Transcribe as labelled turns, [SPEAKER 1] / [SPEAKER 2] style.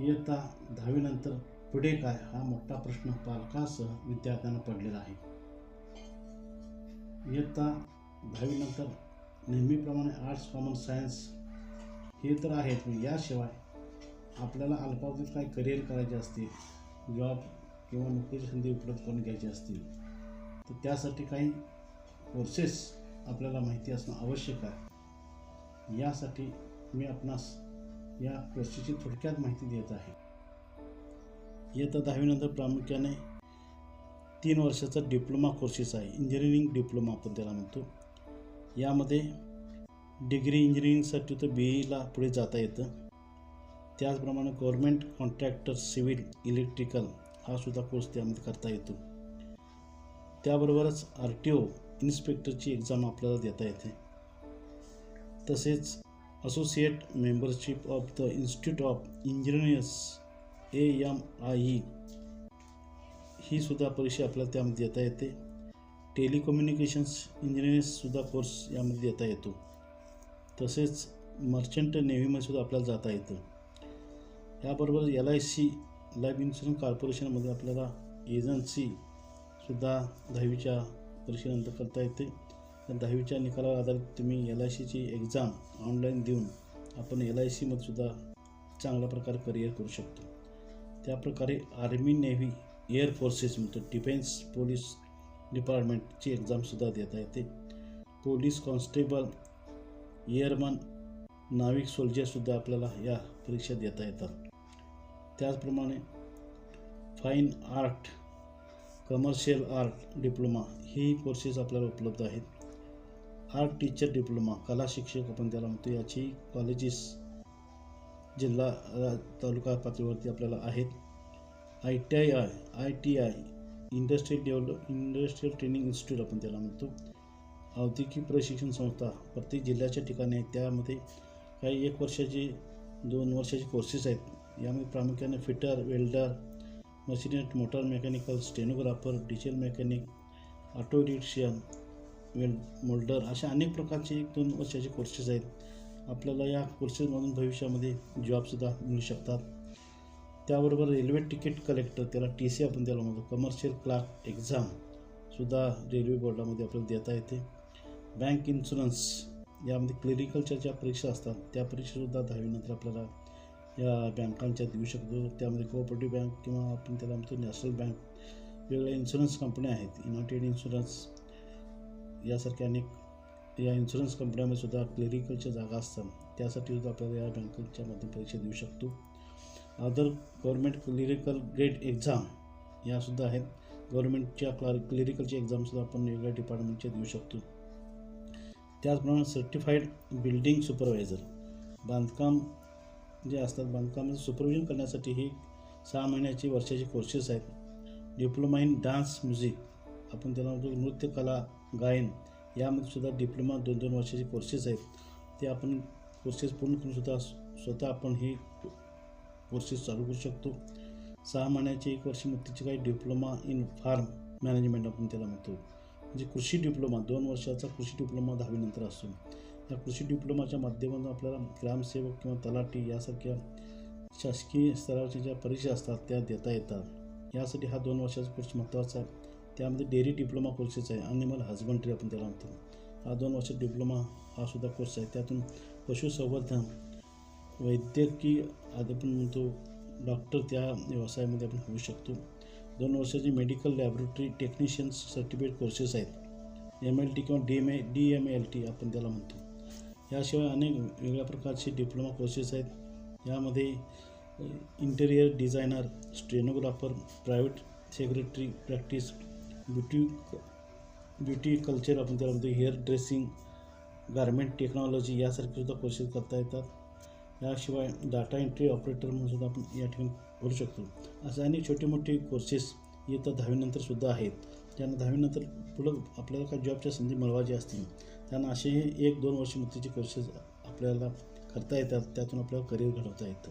[SPEAKER 1] इयत्ता दहावीनंतर पुढे काय हा मोठा प्रश्न पालकांसह विद्यार्थ्यांना पडलेला आहे. इयत्ता दहावीनंतर नेहमीप्रमाणे आर्ट्स कॉमन सायन्स हे तर आहेत पण याशिवाय आपल्याला अल्पावधीत काय करिअर करायचे असतील जॉब किंवा नोकरीची संधी उपलब्ध करून घ्यायची असतील तर त्यासाठी काही कोर्सेस आपल्याला माहिती असणं आवश्यक आहे. यासाठी मी आपणास या प्रश्नाची थोडक्यात माहिती देत आहे. इयत्ता दहावीनंतर प्रामुख्याने तीन वर्षाचा डिप्लोमा कोर्सेस आहे. इंजिनिअरिंग डिप्लोमा आपण त्याला म्हणतो. यामध्ये डिग्री इंजिनिअरिंगसाठी तर बी ईला पुढे जाता येतं. त्याचप्रमाणे गव्हर्मेंट कॉन्ट्रॅक्टर सिव्हिल इलेक्ट्रिकल हा सुद्धा कोर्स त्यामध्ये करता येतो. त्याबरोबरच आर टी ओ इन्स्पेक्टरची एक्झाम आपल्याला देता येते. तसेच associate membership of the institute of engineers A M I E ही सुद्धा परीक्षा आपल्याला त्यामध्ये देता येते. टेलिकम्युनिकेशन्स इंजिनिअरिंगसुद्धा कोर्स यामध्ये देता येतो. तसेच मर्चंट नेव्हीमध्ये सुद्धा आपल्याला जाता येतं. याबरोबर L I C life insurance कॉर्पोरेशनमध्ये आपल्याला एजन्सीसुद्धा दहावीच्या परीक्षेनंतर करता येते. दहावीच्या निकालावर आधारित तुम्ही एल आय सीची एक्झाम ऑनलाईन देऊन आपण एल आय सीमध्ये सुद्धा चांगल्या प्रकारे करिअर करू शकतो. त्याप्रकारे आर्मी नेव्ही एअर फोर्सेस म्हणतो डिफेन्स पोलीस डिपार्टमेंटची एक्झामसुद्धा देता येते. पोलीस कॉन्स्टेबल एअरमन नाविक सोल्जरसुद्धा आपल्याला या परीक्षा देता येतात. त्याचप्रमाणे fine art commercial art diploma ही कोर्सेस आपल्याला उपलब्ध आहेत. आर्ट टीचर डिप्लोमा कला शिक्षक आपण त्याला म्हणतो याची कॉलेजेस जिल्हा तालुका पातळीवरती आपल्याला आहेत. I T I I I T I industrial develop industrial training institute आपण त्याला म्हणतो. औद्योगिक प्रशिक्षण संस्था प्रत्येक जिल्ह्याच्या ठिकाणी आहेत. त्यामध्ये काही एक वर्षाची दोन वर्षाचे कोर्सेस आहेत. यामध्ये प्रामुख्याने fitter welder machinist motor mechanical stenographer diesel mechanic auto electrician well moulder अशा अनेक प्रकारचे एक दोन वर्षाचे कोर्सेस आहेत. आपल्याला या कोर्सेसमधून भविष्यामध्ये जॉबसुद्धा मिळू शकतात. त्याबरोबर रेल्वे तिकीट कलेक्टर त्याला टी सी आपण त्याला म्हणतो कमर्शियल क्लार्क एक्झामसुद्धा रेल्वे बोर्डामध्ये आपल्याला देता येते. बँक इन्शुरन्स यामध्ये क्लिरिकलच्या ज्या परीक्षा असतात त्या परीक्षासुद्धा दहावीनंतर आपल्याला या बँकांच्या देऊ शकतो. त्यामध्ये कोऑपरेटिव्ह बँक किंवा आपण त्याला म्हणतो नॅशनल बँक वेगवेगळ्या इन्शुरन्स कंपन्या आहेत. युनायटेड इन्शुरन्स यासारख्या अनेक या इन्शुरन्स कंपन्यामध्ये सुद्धा क्लिरिकलच्या जागा असतात. त्यासाठी सुद्धा आपल्याला या बँकांच्या मध्ये परीक्षा देऊ शकतो. Other government clerical grade exam यासुद्धा आहेत. गव्हर्मेंटच्या क्लार क्लिरिकलची एक्झामसुद्धा आपण वेगळ्या डिपार्टमेंटच्या देऊ शकतो. त्याचप्रमाणे सर्टिफाईड बिल्डिंग सुपरवायझर बांधकाम जे असतात बांधकामाचं सुपरविजन करण्यासाठी हे सहा महिन्याचे वर्षाचे कोर्सेस आहेत. डिप्लोमा इन डान्स म्युझिक आपण त्याला म्हणतो नृत्यकला गायन यामध्ये सुद्धा डिप्लोमा दोन दोन वर्षाचे कोर्सेस आहेत. ते आपण कोर्सेस पूर्ण करून सुद्धा स्वतः आपण हे कोर्सेस चालू करू शकतो. सहा महिन्याचे एक वर्ष मुक्तीचे काही डिप्लोमा इन फार्म मॅनेजमेंट आपण त्याला म्हणतो. म्हणजे कृषी डिप्लोमा दोन वर्षाचा कृषी डिप्लोमा दहावीनंतर असतो. या कृषी डिप्लोमाच्या माध्यमातून आपल्याला ग्रामसेवक किंवा तलाठी यासारख्या शासकीय स्तरावरच्या ज्या परीक्षा असतात त्या देता येतात. यासाठी हा दोन वर्षाचा कोर्स महत्त्वाचा आहे. त्यामध्ये डेअरी डिप्लोमा कोर्सेस आहे ॲनिमल हजबंड्री आपण त्याला म्हणतो. हा दोन वर्ष डिप्लोमा हा सुद्धा कोर्स आहे. त्यातून पशुसंवर्धन वैद्यकीय आधी आपण म्हणतो डॉक्टर त्या व्यवसायामध्ये आपण होऊ शकतो. दोन वर्षाची medical laboratory technicians certificate courses आहेत. एम एल टी किंवा D M A D M L T आपण त्याला म्हणतो. याशिवाय अनेक वेगळ्या प्रकारचे डिप्लोमा कोर्सेस आहेत. यामध्ये interior designer stenographer private secretary practice beauty beauty culture आपण त्याला म्हणतो हेअर ड्रेसिंग गारमेंट टेक्नॉलॉजी यासारखे सुद्धा कोर्सेस करता येतात. याशिवाय डाटा एंट्री ऑपरेटर म्हणून सुद्धा आपण या ठिकाणी करू शकतो. असे अनेक छोटे मोठे कोर्सेस येत्या दहावीनंतर सुद्धा आहेत. त्यांना दहावीनंतर पुढं आपल्याला काही जॉबच्या संधी मिळवायच्या असतील. त्यांना असे एक दोन वर्ष मुक्तीचे कोर्सेस आपल्याला करता येतात. त्यातून आपल्याला करिअर घडवता येतं.